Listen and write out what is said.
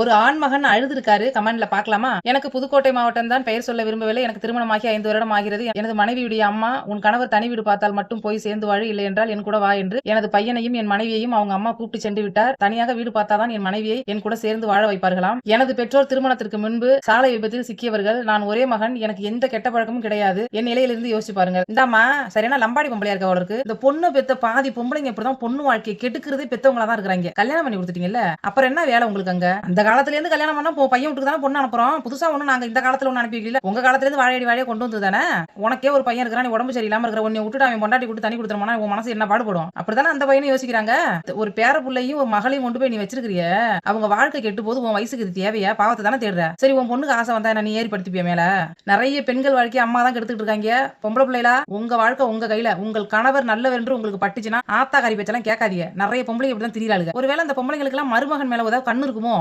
ஒரு ஆண்மகன் அழுதுருக்காரு. கமெண்ட்ல பார்க்கலாமா? எனக்கு புதுக்கோட்டை மாவட்டம் தான் பெயர் சொல்ல விரும்பவில்லை. எனக்கு திருமணமாகி ஐந்து வருடம் ஆகிறது. எனது மனைவியுடைய அம்மா உன் கணவர் தனி வீடு பார்த்தால் மட்டும் போய் சேர்ந்து வாழ இல்லை என்றால் என் கூட வா என்று எனது பையனையும் என் மனைவியையும் அவங்க அம்மா கூப்பிட்டு சென்று விட்டார். தனியாக வீடு பார்த்தாதான் என் மனைவியை என் கூட சேர்ந்து வாழ வைப்பார்களாம். எனது பெற்றோர் திருமணத்திற்கு முன்பு சாலை விபத்தில் சிக்கியவர்கள். நான் ஒரே மகன். எனக்கு எந்த கெட்ட பழக்கமும் கிடையாது. என் நிலையிலிருந்து யோசிச்சு பாருங்க இந்தாமா சரியான லம்பாடி பொம்பளையா இருக்க அவளுக்கு? இந்த பொண்ணு பெத்த பாதி பொம்பளைங்க இப்படிதான் பொண்ணு வாழ்க்கையை கெடுக்கிறதே பெத்தவங்களா தான் இருக்கிறாங்க. கல்யாணம் பண்ணி கொடுத்துட்டீங்கல்ல? அப்புறம் என்ன வேலை உங்களுக்கு அங்க? அந்த காலத்துல இருந்து கல்யாணம் பண்ணா பையன் வீட்டுக்கு தானே பொண்ணு அனுப்புறோம். புதுசா ஒண்ணு நாங்க இந்த காலத்துல ஒண்ணு அனுப்பிக்கல உங்க காலத்துல இருந்து வாழையடி வாழையை கொண்டு வந்து தானே? உனக்கே ஒரு பையன் இருக்கிறான் நீ உடம்பு சரியில்லாம இருக்கிற உன்னை விட்டுட்டு அவன் பொண்டாட்டி விட்டு தண்ணி கொடுத்துருமானா உன் மனசு என்ன பாடுபடும்? அப்படித்தானே அந்த பையனை யோசிக்கிறாங்க. ஒரு பேர பிள்ளையும் ஒரு மகளையும் கொண்டு போய் நீ வச்சிருக்கிறிய. அவங்க வாழ்க்கை கெட்டு போது உன் வயசுக்கு இது தேவையா? பாவத்தை தானே தேடுற. சரி உன் பொண்ணுக்கு ஆசை வந்தா என்ன நீ ஏற்படுத்திப்பிய மேல? நிறைய பெண்கள் வாழ்க்கையை அம்மா தான் கெடுத்துட்டு இருக்காங்க. பொம்பளை பிள்ளைகளா உங்க வாழ்க்கை உங்க கையில. உங்கள் கணவர் நல்லவர் என்று உங்களுக்கு பட்டுச்சுன்னா ஆத்தா கறி பேச்செல்லாம் கேட்காதீங்க. நிறைய பொம்பளை இப்படிதான் திரியாளுங்க ஒருவேளை அந்த பொம்பளைங்களுக்கு எல்லாம் மருமகன் மேல ஏதாவது கண்ணு இருக்குமோ?